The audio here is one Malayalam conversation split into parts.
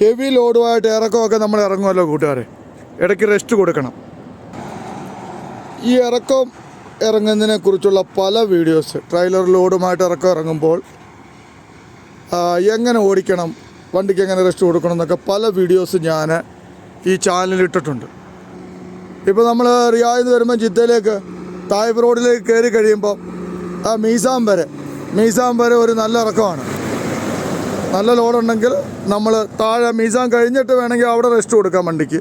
ഹെവി ലോഡുമായിട്ട് ഇറക്കമൊക്കെ നമ്മൾ ഇറങ്ങുമല്ലോ കൂട്ടുകാരെ. ഇടയ്ക്ക് റെസ്റ്റ് കൊടുക്കണം. ഈ ഇറക്കം ഇറങ്ങുന്നതിനെ കുറിച്ചുള്ള പല വീഡിയോസ് ട്രെയിലർ ലോഡുമായിട്ട് ഇറക്കം ഇറങ്ങുമ്പോൾ എങ്ങനെ ഓടിക്കണം വണ്ടിക്ക് എങ്ങനെ റെസ്റ്റ് കൊടുക്കണം എന്നൊക്കെ പല വീഡിയോസ് ഞാൻ ഈ ചാനലിൽ ഇട്ടിട്ടുണ്ട്. ഇപ്പോൾ നമ്മൾ നിന്ന് വരുമ്പോൾ ജിദ്ദയിലേക്ക് തായ്പ് റോഡിലേക്ക് കയറി കഴിയുമ്പോൾ ആ മീസാം വരെ. മീസാം വരെ ഒരു നല്ല ഇറക്കമാണ്. നല്ല ലോഡുണ്ടെങ്കിൽ നമ്മൾ താഴെ മീസാൻ കഴിഞ്ഞിട്ട് വേണമെങ്കിൽ അവിടെ റെസ്റ്റ് കൊടുക്കാം വണ്ടിക്ക്.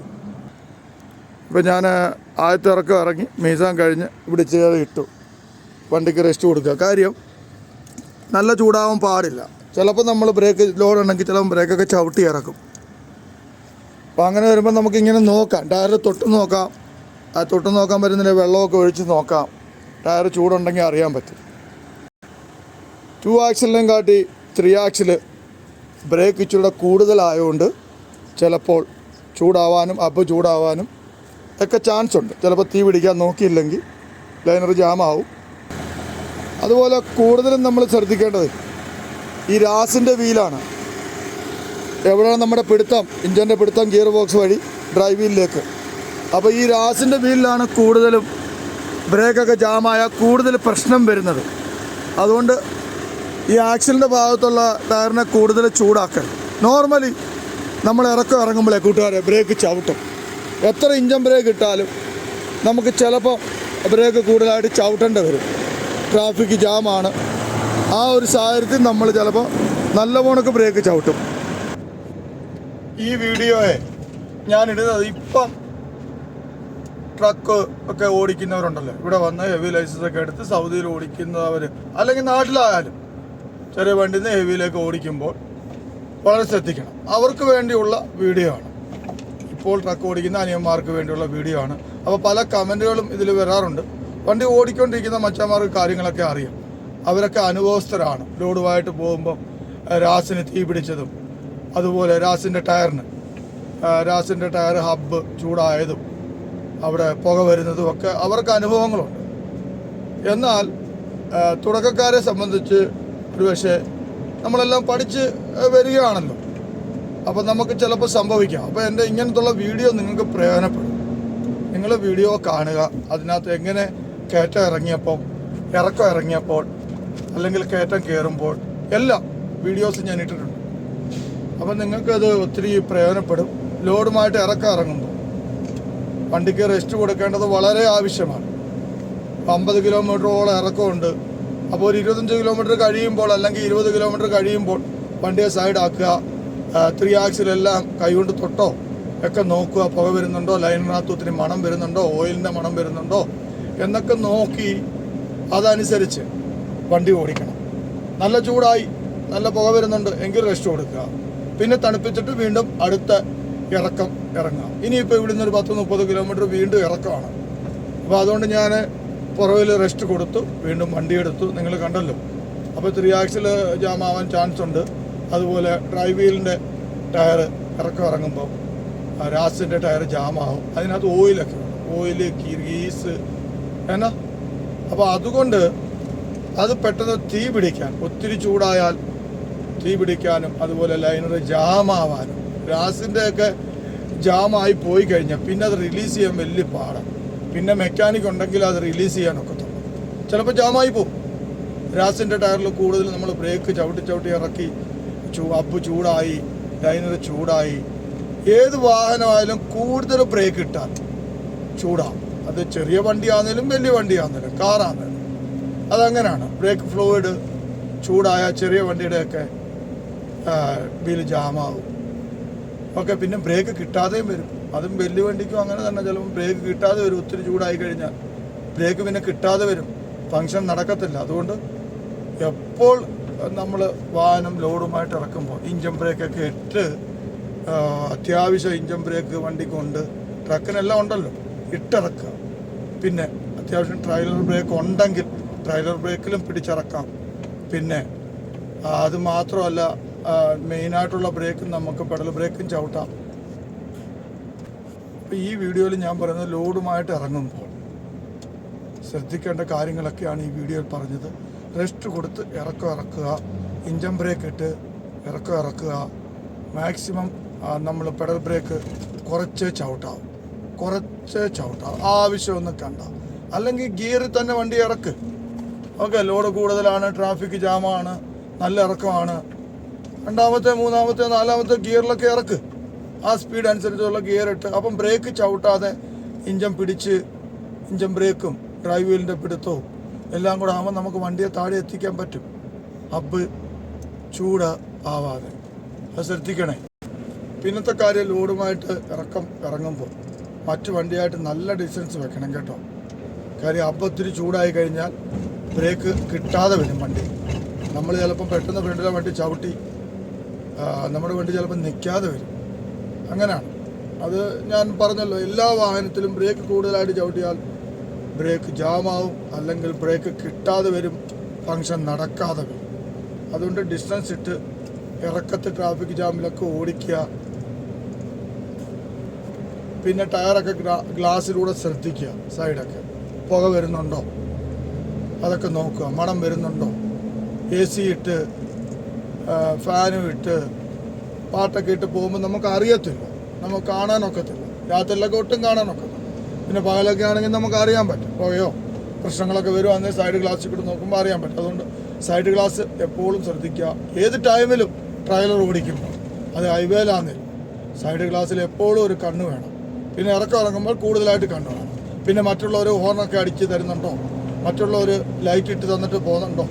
ഇപ്പം ഞാൻ ആദ്യത്തെ ഇറക്കം ഇറങ്ങി മീസാൻ കഴിഞ്ഞ് ഇവിടെ ചേറി ഇട്ടു. വണ്ടിക്ക് റെസ്റ്റ് കൊടുക്കുക. കാര്യം നല്ല ചൂടാവാൻ പാടില്ല. ചിലപ്പോൾ നമ്മൾ ബ്രേക്ക് ലോഡ് ഉണ്ടെങ്കിൽ ചിലപ്പോൾ ബ്രേക്കൊക്കെ ചവിട്ടി ഇറക്കും. അപ്പോൾ അങ്ങനെ വരുമ്പോൾ നമുക്കിങ്ങനെ നോക്കാം. ടയർ തൊട്ട് നോക്കാം. ആ തൊട്ട് നോക്കാൻ പറ്റുന്നില്ല? വെള്ളമൊക്കെ ഒഴിച്ച് നോക്കാം. ടയർ ചൂടുണ്ടെങ്കിൽ അറിയാൻ പറ്റും. ടു ആക്സിലിനെയും കാട്ടി ത്രീ ആക്സിൽ ബ്രേക്ക് ഇച്ചിരി കൂടുതലായതുകൊണ്ട് ചിലപ്പോൾ ചൂടാവാനും അബ് ചൂടാവാനും ഒക്കെ ചാൻസ് ഉണ്ട് ചിലപ്പോൾ തീ പിടിക്കാൻ നോക്കിയില്ലെങ്കിൽ ലൈനർ ജാമാവും. അതുപോലെ കൂടുതലും നമ്മൾ ശ്രദ്ധിക്കേണ്ടത് ഈ രാസിന്റെ വീലാണ്. എവിടെയാണ് നമ്മുടെ പിടുത്തം? ഇഞ്ചിന്റെ പിടുത്തം ഗിയർ ബോക്സ് വഴി ഡ്രൈവ് വീലിലേക്ക്. അപ്പോൾ ഈ രാസിന്റെ വീലിലാണ് കൂടുതലും ബ്രേക്കൊക്കെ ജാമായ കൂടുതൽ പ്രശ്നം വരുന്നത്. അതുകൊണ്ട് ഈ ആക്സിലിന്റെ ഭാഗത്തുള്ള ടയറിനെ കൂടുതൽ ചൂടാക്കരുത് നോർമലി നമ്മൾ ഇറക്കം ഇറങ്ങുമ്പോഴേ കൂട്ടുകാരെ ബ്രേക്ക് ചവിട്ടും. എത്ര ഇഞ്ചൻ ബ്രേക്ക് ഇട്ടാലും നമുക്ക് ചിലപ്പോൾ ബ്രേക്ക് കൂടുതലായിട്ട് ചവിട്ടേണ്ടി വരും. ട്രാഫിക് ജാമാണ് ആ ഒരു സാഹചര്യത്തിൽ നമ്മൾ ചിലപ്പോൾ നല്ല പോണക്ക് ബ്രേക്ക് ചവിട്ടും. ഈ വീഡിയോയെ ഞാൻ ഇടുന്നത് ഇപ്പം ട്രക്ക് ഒക്കെ ഓടിക്കുന്നവരുണ്ടല്ലോ. ഇവിടെ വന്ന് ഹെവി ലൈസൻസ് ഒക്കെ എടുത്ത് സൗദിയിൽ ഓടിക്കുന്നവർ അല്ലെങ്കിൽ നാട്ടിലായാലും ചെറിയ വണ്ടിയിൽ നിന്ന് ഹെവിയിലേക്ക് ഓടിക്കുമ്പോൾ വളരെ ശ്രദ്ധിക്കണം. അവർക്ക് വേണ്ടിയുള്ള വീഡിയോ ആണ്. ഇപ്പോൾ ട്രക്ക് ഓടിക്കുന്ന അനിയന്മാർക്ക് വേണ്ടിയുള്ള വീഡിയോ ആണ്. അപ്പോൾ പല കമന്റുകളും ഇതിൽ വരാറുണ്ട്. വണ്ടി ഓടിക്കൊണ്ടിരിക്കുന്ന മച്ചന്മാർക്ക് കാര്യങ്ങളൊക്കെ അറിയാം. അവരൊക്കെ അനുഭവസ്ഥരാണ്. ലോഡുമായിട്ട് പോകുമ്പോൾ രാസിന് തീ പിടിച്ചതും അതുപോലെ രാസിന്റെ ടയറിന് രാസിന്റെ ടയർ ഹബ്ബ് ചൂടായതും അവിടെ പുക വരുന്നതും ഒക്കെ അവർക്ക് അനുഭവങ്ങളുണ്ട്. എന്നാൽ തുടക്കക്കാരെ സംബന്ധിച്ച് ഒരുപക്ഷെ നമ്മളെല്ലാം പഠിച്ച് വരികയാണല്ലോ. അപ്പോൾ നമുക്ക് ചിലപ്പോൾ സംഭവിക്കാം. അപ്പോൾ എന്റെ ഇങ്ങനത്തുള്ള വീഡിയോ നിങ്ങൾക്ക് പ്രയോജനപ്പെടും. നിങ്ങൾ വീഡിയോ കാണുക. അതിനകത്ത് എങ്ങനെ കയറ്റം ഇറങ്ങിയപ്പോൾ ഇറക്കം ഇറങ്ങിയപ്പോൾ അല്ലെങ്കിൽ കയറ്റം കയറുമ്പോൾ എല്ലാം വീഡിയോസ് ഞാൻ ഇട്ടിട്ടുണ്ട്. അപ്പം നിങ്ങൾക്കത് ഒത്തിരി പ്രയോജനപ്പെടും. ലോഡുമായിട്ട് ഇറക്കം ഇറങ്ങുമ്പോൾ. വണ്ടിക്ക് റെസ്റ്റ് കൊടുക്കേണ്ടത് വളരെ ആവശ്യമാണ്. അമ്പത് കിലോമീറ്ററോളം ഇറക്കമുണ്ട്. അപ്പോൾ ഒരു ഇരുപത്തഞ്ച് കിലോമീറ്റർ കഴിയുമ്പോൾ അല്ലെങ്കിൽ ഇരുപത് കിലോമീറ്റർ കഴിയുമ്പോൾ വണ്ടിയെ സൈഡാക്കുക ത്രീ ആക്സിലെല്ലാം കൈകൊണ്ട് തൊട്ടോ ഒക്കെ നോക്കുക. പുക വരുന്നുണ്ടോ? ലൈനിനകത്ത് ഒത്തിരി മണം വരുന്നുണ്ടോ? ഓയിലിന്റെ മണം വരുന്നുണ്ടോ? എന്നൊക്കെ നോക്കി അതനുസരിച്ച് വണ്ടി ഓടിക്കണം. നല്ല ചൂടായി നല്ല പുക വരുന്നുണ്ട് എങ്കിൽ റെസ്റ്റ് കൊടുക്കുക. പിന്നെ തണുപ്പിച്ചിട്ട് വീണ്ടും അടുത്ത ഇറക്കം ഇറങ്ങുക. ഇനിയിപ്പോൾ ഇവിടുന്ന് ഒരു പത്ത് മുപ്പത് കിലോമീറ്റർ വീണ്ടും ഇറക്കമാണ്. അപ്പോൾ അതുകൊണ്ട് ഞാൻ പുറകിൽ റെസ്റ്റ് കൊടുത്തു വീണ്ടും വണ്ടി എടുത്തു. നിങ്ങൾ കണ്ടല്ലോ. അപ്പോൾ ത്രീ ആക്സിൽ ജാം ആവാൻ ചാൻസ് ഉണ്ട്. അതുപോലെ ഡ്രൈവ് വീലിന്റെ ടയർ ഇറക്കം ഇറങ്ങുമ്പോൾ രാസിന്റെ ടയർ ജാമാവും അതിനകത്ത് ഓയിലൊക്കെ ഓയിൽ കിർഗീസ് എന്നാ? അപ്പോൾ അതുകൊണ്ട് അത് പെട്ടെന്ന് തീ പിടിക്കാൻ ഒത്തിരി ചൂടായാൽ തീ പിടിക്കാനും അതുപോലെ ലൈനർ ജാമാവാനും രാസിന്റെ ഒക്കെ ജാമായി പോയി കഴിഞ്ഞാൽ പിന്നെ അത് റിലീസ് ചെയ്യാൻ വലിയ പാടാണ് പിന്നെ മെക്കാനിക് ഉണ്ടെങ്കിൽ അത് റിലീസ് ചെയ്യാനൊക്കെ ചിലപ്പോൾ ജാമായി പോകും രാസിന്റെ ടയറിൽ കൂടുതൽ നമ്മൾ ബ്രേക്ക് ചവിട്ടി ചവിട്ടി ഇറക്കി ചൂ അപ്പ് ചൂടായി ലൈനർ ചൂടായി. ഏത് വാഹനമായാലും കൂടുതൽ ബ്രേക്ക് ഇട്ടാൽ ചൂടാവും. അത് ചെറിയ വണ്ടിയാണെങ്കിലും വലിയ വണ്ടിയാണെങ്കിലും കാറാണെങ്കിലും അതങ്ങനെയാണ് ബ്രേക്ക് ഫ്ലൂയിഡ് ചൂടായ ചെറിയ വണ്ടിയുടെയൊക്കെ വീൽ ജാമാവും ഒക്കെ പിന്നെ ബ്രേക്ക് കിട്ടാതെയും വരും. അതും വലിയ വണ്ടിക്കും അങ്ങനെ തന്നെ ചിലപ്പോൾ ബ്രേക്ക് കിട്ടാതെ വരും ഒത്തിരി ചൂടായി കഴിഞ്ഞാൽ. ബ്രേക്ക് പിന്നെ കിട്ടാതെ വരും. ഫങ്ഷൻ നടക്കത്തില്ല. അതുകൊണ്ട് എപ്പോൾ നമ്മൾ വാഹനം ലോഡുമായിട്ട് ഇറക്കുമ്പോൾ ഇഞ്ചൻ ബ്രേക്കൊക്കെ ഇട്ട് അത്യാവശ്യം ഇഞ്ചൻ ബ്രേക്ക് വണ്ടിക്കുണ്ട് ട്രക്കിനെല്ലാം ഉണ്ടല്ലോ ഇട്ടിറക്കുക. പിന്നെ അത്യാവശ്യം ട്രൈലർ ബ്രേക്ക് ഉണ്ടെങ്കിൽ ട്രൈലർ ബ്രേക്കിലും പിടിച്ചിറക്കാം. പിന്നെ അത് മാത്രമല്ല മെയിനായിട്ടുള്ള ബ്രേക്കും നമുക്ക് പെഡൽ ബ്രേക്കും ചവിട്ടാം. അപ്പോൾ ഈ വീഡിയോയിൽ ഞാൻ പറയുന്നത് ലോഡുമായിട്ട് ഇറങ്ങുമ്പോൾ ശ്രദ്ധിക്കേണ്ട കാര്യങ്ങളൊക്കെയാണ് ഈ വീഡിയോയിൽ പറഞ്ഞത്. റെസ്റ്റ് കൊടുത്ത് ഇറക്കം ഇറക്കുക ഇഞ്ചൻ ബ്രേക്ക് ഇട്ട് ഇറക്കം ഇറക്കുക. മാക്സിമം നമ്മൾ പെഡൽ ബ്രേക്ക് കുറച്ച് ചവിട്ടാവും. കുറച്ച് ചവിട്ടാവും. ആവശ്യമൊന്നും കണ്ട. അല്ലെങ്കിൽ ഗിയറിൽ തന്നെ വണ്ടി ഇറക്ക്. ഓക്കെ ലോഡ് കൂടുതലാണ് ട്രാഫിക് ജാമാണ് നല്ല ഇറക്കമാണ്. രണ്ടാമത്തെ മൂന്നാമത്തെ നാലാമത്തെ ഗിയറിലൊക്കെ ഇറക്ക്. ആ സ്പീഡ് അനുസരിച്ചുള്ള ഗിയർ ഇട്ട് അപ്പം ബ്രേക്ക് ചവിട്ടാതെ ഇഞ്ചൻ പിടിച്ച് ഇഞ്ചൻ ബ്രേക്കും ഡ്രൈവ് വീലിന്റെ പിടുത്തവും എല്ലാം കൂടെ ആകുമ്പോൾ നമുക്ക് വണ്ടിയെ താഴെ എത്തിക്കാൻ പറ്റും. അബ് ചൂട് ആവാതെ അത് ശ്രദ്ധിക്കണേ. പിന്നത്തെ കാര്യം ലോഡുമായിട്ട് ഇറക്കം ഇറങ്ങുമ്പോൾ മറ്റു വണ്ടിയായിട്ട് നല്ല ഡിസ്റ്റൻസ് വെക്കണം കേട്ടോ. കാര്യം അബ് ഒത്തിരി ചൂടായി കഴിഞ്ഞാൽ ബ്രേക്ക് കിട്ടാതെ വരും വണ്ടി. നമ്മൾ ചിലപ്പം പെട്ടെന്ന് ഫ്രണ്ടിലെ വണ്ടി ചവിട്ടി നമ്മുടെ വണ്ടി ചിലപ്പോൾ നിൽക്കാതെ വരും. അങ്ങനെയാണ്. അത് ഞാൻ പറഞ്ഞല്ലോ എല്ലാ വാഹനത്തിലും ബ്രേക്ക് കൂടുതലായിട്ട് ചവിട്ടിയാൽ ബ്രേക്ക് ജാമാവും അല്ലെങ്കിൽ ബ്രേക്ക് കിട്ടാതെ വരും ഫങ്ഷൻ നടക്കാതെ വരും. അതുകൊണ്ട് ഡിസ്റ്റൻസ് ഇട്ട് ഇറക്കത്ത് ട്രാഫിക് ജാമിലൊക്കെ ഓടിക്കുക. പിന്നെ ടയറൊക്കെ ഗ്ലാസ്സിലൂടെ ശ്രദ്ധിക്കുക സൈഡൊക്കെ പുക വരുന്നുണ്ടോ? അതൊക്കെ നോക്കുക. മണം വരുന്നുണ്ടോ? എ സി ഇട്ട് ഫാനും ഇട്ട് പാട്ടൊക്കെ ഇട്ട് പോകുമ്പോൾ നമുക്ക് അറിയത്തില്ല നമുക്ക് കാണാനൊക്കത്തില്ല. രാത്രിയിലൊക്കെ ഒട്ടും കാണാനൊക്കത്തില്ല. പിന്നെ പകലൊക്കെ ആണെങ്കിൽ നമുക്ക് അറിയാൻ പറ്റും പോയോ പ്രശ്നങ്ങളൊക്കെ വരും. അന്നേ സൈഡ് ഗ്ലാസ് കൂടെ നോക്കുമ്പോൾ അറിയാൻ പറ്റും. അതുകൊണ്ട് സൈഡ് ഗ്ലാസ് എപ്പോഴും ശ്രദ്ധിക്കുക. ഏത് ടൈമിലും ട്രailer ഓടിക്കുമ്പോൾ അത് ഹൈവേയിലാന്നില്ല സൈഡ് ഗ്ലാസ്സിൽ എപ്പോഴും ഒരു കണ്ണ് വേണം. പിന്നെ ഇറക്കം ഇറങ്ങുമ്പോൾ കൂടുതലായിട്ട് കണ്ണ് വേണം. പിന്നെ മറ്റുള്ളവർ ഹോർണൊക്കെ അടിച്ച് തരുന്നുണ്ടോ? മറ്റുള്ളവർ ലൈറ്റ് ഇട്ട് തന്നിട്ട് പോകുന്നുണ്ടോ?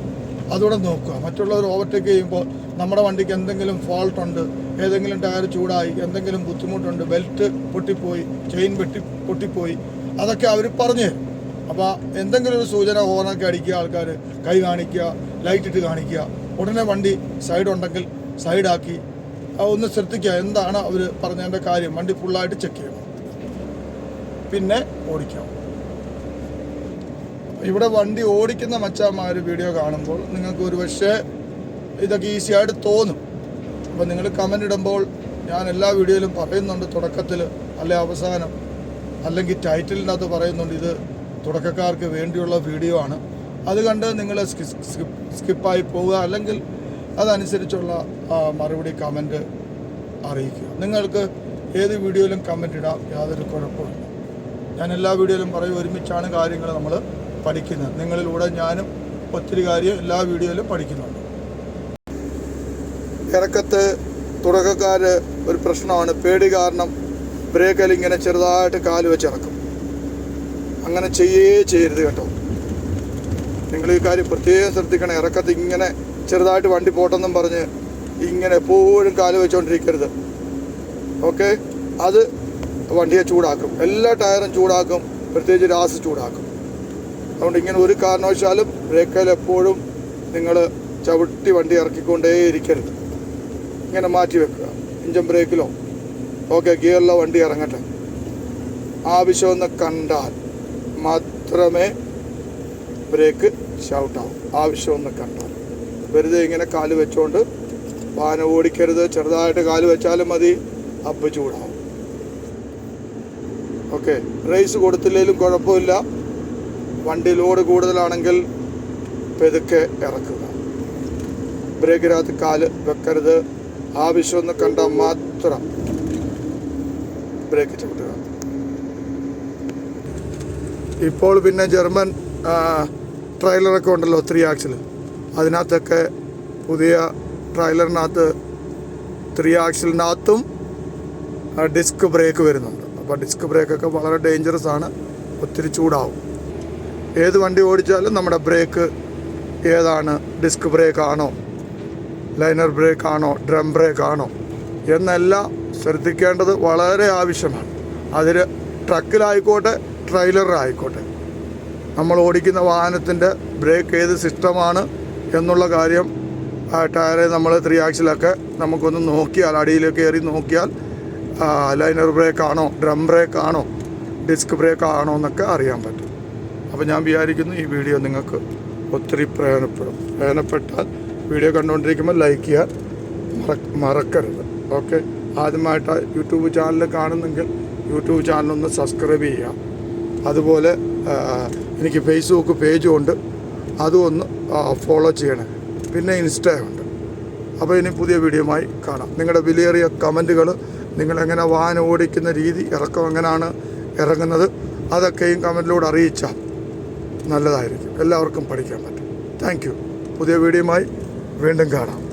അതുകൂടെ നോക്കുക. മറ്റുള്ളവർ ഓവർടേക്ക് ചെയ്യുമ്പോൾ നമ്മുടെ വണ്ടിക്ക് എന്തെങ്കിലും ഫോൾട്ട് ഉണ്ട് ഏതെങ്കിലും ടയർ ചൂടായി എന്തെങ്കിലും ബുദ്ധിമുട്ടുണ്ട് ബെൽറ്റ് പൊട്ടിപ്പോയി ചെയിൻ വെട്ടി പൊട്ടിപ്പോയി അതൊക്കെ അവർ പറഞ്ഞു തരും. അപ്പോൾ എന്തെങ്കിലും ഒരു സൂചന ഹോണൊക്കെ അടിക്കുക ആൾക്കാർ കൈ കാണിക്കുക ലൈറ്റ് ഇട്ട് കാണിക്കുക ഉടനെ വണ്ടി സൈഡ് ഉണ്ടെങ്കിൽ സൈഡാക്കി ഒന്ന് ശ്രദ്ധിക്കുക എന്താണ് അവർ പറഞ്ഞതിന്റെ കാര്യം. വണ്ടി ഫുള്ളായിട്ട് ചെക്ക് ചെയ്യണം. പിന്നെ ഓടിക്കാം ഇവിടെ വണ്ടി ഓടിക്കുന്ന മച്ചാന്മാർ വീഡിയോ കാണുമ്പോൾ നിങ്ങൾക്ക് ഒരു പക്ഷേ ഇതൊക്കെ ഈസി ആയിട്ട് തോന്നും. അപ്പോൾ നിങ്ങൾ കമന്റ് ഇടുമ്പോൾ ഞാൻ എല്ലാ വീഡിയോയിലും പറയുന്നുണ്ട് തുടക്കത്തിൽ അല്ലെ അവസാനം. അല്ലെങ്കിൽ ടൈറ്റിലിനകത്ത് പറയുന്നുണ്ട് ഇത് തുടക്കക്കാർക്ക് വേണ്ടിയുള്ള വീഡിയോ ആണ്. അത് കണ്ട് നിങ്ങൾ സ്കിപ്പായി പോവുക അല്ലെങ്കിൽ അതനുസരിച്ചുള്ള മറുപടി കമന്റ് അറിയിക്കുക. നിങ്ങൾക്ക് ഏത് വീഡിയോയിലും കമന്റ് ഇടാം യാതൊരു കുഴപ്പമില്ല ഞാൻ എല്ലാ വീഡിയോയിലും പറയും ഒരുമിച്ചാണ് കാര്യങ്ങൾ നമ്മൾ പഠിക്കുന്നത്. നിങ്ങളിലൂടെ ഞാനും ഒത്തിരി കാര്യം എല്ലാ വീഡിയോയിലും പഠിക്കുന്നുണ്ട്. ഇറക്കത്ത് തുടക്കക്കാർ ഒരു പ്രശ്നമാണ്. പേടി കാരണം ബ്രേക്കിൽ ഇങ്ങനെ ചെറുതായിട്ട് കാൽ വെച്ച് ഇറക്കും. അങ്ങനെ ചെയ്യേ ചെയ്യരുത് കേട്ടോ. നിങ്ങൾ ഈ കാര്യം പ്രത്യേകം ശ്രദ്ധിക്കണം. ഇറക്കത്ത് ഇങ്ങനെ ചെറുതായിട്ട് വണ്ടി പോട്ടെന്നും പറഞ്ഞ് ഇങ്ങനെ എപ്പോഴും കാൽ വെച്ചുകൊണ്ടിരിക്കരുത് ഓക്കെ? അത് വണ്ടിയെ ചൂടാക്കും. എല്ലാ ടയറും ചൂടാക്കും. പ്രത്യേകിച്ച് രാസ് ചൂടാക്കും. അതുകൊണ്ട് ഇങ്ങനെ ഒരു കാരണവശാലും ബ്രേക്കിൽ എപ്പോഴും നിങ്ങൾ ചവിട്ടി വണ്ടി ഇറക്കിക്കൊണ്ടേ ഇരിക്കരുത്. ഇങ്ങനെ മാറ്റി വെക്കുക. ഇഞ്ചൻ ബ്രേക്കിലോ ഓക്കെ ഗിയറിലോ വണ്ടി ഇറങ്ങട്ടെ. ആവശ്യമെന്ന് കണ്ടാൽ മാത്രമേ ബ്രേക്ക് ഷൗട്ടാവും ആവശ്യമെന്ന് കണ്ടാൽ. വെറുതെ ഇങ്ങനെ കാൽ വെച്ചുകൊണ്ട് വാഹനം ഓടിക്കരുത്. ചെറുതായിട്ട് കാൽ വെച്ചാലും മതി. അപ്പ് ചൂടാവും. ഓക്കെ റേസ് കൊടുത്തില്ലെങ്കിലും കുഴപ്പമില്ല. വണ്ടി ലോഡ് കൂടുതലാണെങ്കിൽ പെതുക്കെ ഇറക്കുക. ബ്രേക്കിനകത്ത് കാൽ വെക്കരുത്. ആവശ്യമെന്ന് കണ്ടാൽ മാത്രം ബ്രേക്ക് ചവിട്ടുക. ഇപ്പോൾ പിന്നെ ജർമ്മൻ ട്രെയിലറൊക്കെ ഉണ്ടല്ലോ ത്രീ ആക്സിൽ അതിനകത്തൊക്കെ പുതിയ ട്രെയിലറിനകത്ത് ത്രീ ആക്സിലിനകത്തും ഡിസ്ക് ബ്രേക്ക് വരുന്നുണ്ട്. അപ്പോൾ ഡിസ്ക് ബ്രേക്കൊക്കെ വളരെ ഡേഞ്ചറസ് ആണ്. ഒത്തിരി ചൂടാവും. ഏത് വണ്ടി ഓടിച്ചാലും നമ്മുടെ ബ്രേക്ക് ഏതാണ്? ഡിസ്ക് ബ്രേക്ക് ആണോ? ലൈനർ ബ്രേക്ക് ആണോ? ഡ്രം ബ്രേക്ക് ആണോ? എന്നെല്ലാം ശ്രദ്ധിക്കേണ്ടത് വളരെ ആവശ്യമാണ്. അതിൽ ട്രക്കിലായിക്കോട്ടെ ട്രെയിലറിലായിക്കോട്ടെ നമ്മൾ ഓടിക്കുന്ന വാഹനത്തിന്റെ ബ്രേക്ക് ഏത് സിസ്റ്റമാണ് എന്നുള്ള കാര്യം ആ ടയറെ നമ്മൾ ത്രീ ആക്സിലൊക്കെ നമുക്കൊന്ന് നോക്കിയാൽ അടിയിലേക്ക് കയറി നോക്കിയാൽ ലൈനർ ബ്രേക്ക് ആണോ? ഡ്രം ബ്രേക്ക് ആണോ? ഡിസ്ക് ബ്രേക്ക് ആണോ എന്നൊക്കെ അറിയാൻ പറ്റും. അപ്പോൾ ഞാൻ വിചാരിക്കുന്നു ഈ വീഡിയോ നിങ്ങൾക്ക് ഒത്തിരി പ്രയോജനപ്പെടും. പ്രയോജനപ്പെട്ടാൽ വീഡിയോ കണ്ടുകൊണ്ടിരിക്കുമ്പോൾ ലൈക്ക് ചെയ്യാൻ മറക്കരുത്. ഓക്കെ ആദ്യമായിട്ട് യൂട്യൂബ് ചാനൽ കാണുന്നെങ്കിൽ യൂട്യൂബ് ചാനലൊന്ന് സബ്സ്ക്രൈബ് ചെയ്യാം. അതുപോലെ എനിക്ക് ഫേസ്ബുക്ക് പേജും ഉണ്ട്. അതും ഒന്ന് ഫോളോ ചെയ്യണേ. പിന്നെ ഇൻസ്റ്റയുണ്ട് അപ്പോൾ ഇനി പുതിയ വീഡിയോയുമായി കാണാം. നിങ്ങളുടെ വിലയേറിയ കമന്റുകൾ നിങ്ങളെങ്ങനെ വാഹനം ഓടിക്കുന്ന രീതി ഇറക്കം എങ്ങനെയാണ് ഇറങ്ങുന്നത് അതൊക്കെയും കമന്റിലൂടെ അറിയിച്ചാൽ നല്ലതായിരിക്കും. എല്ലാവർക്കും പഠിക്കാൻ പറ്റും. താങ്ക് പുതിയ വീഡിയോയുമായി വീണ്ടും കാണാം.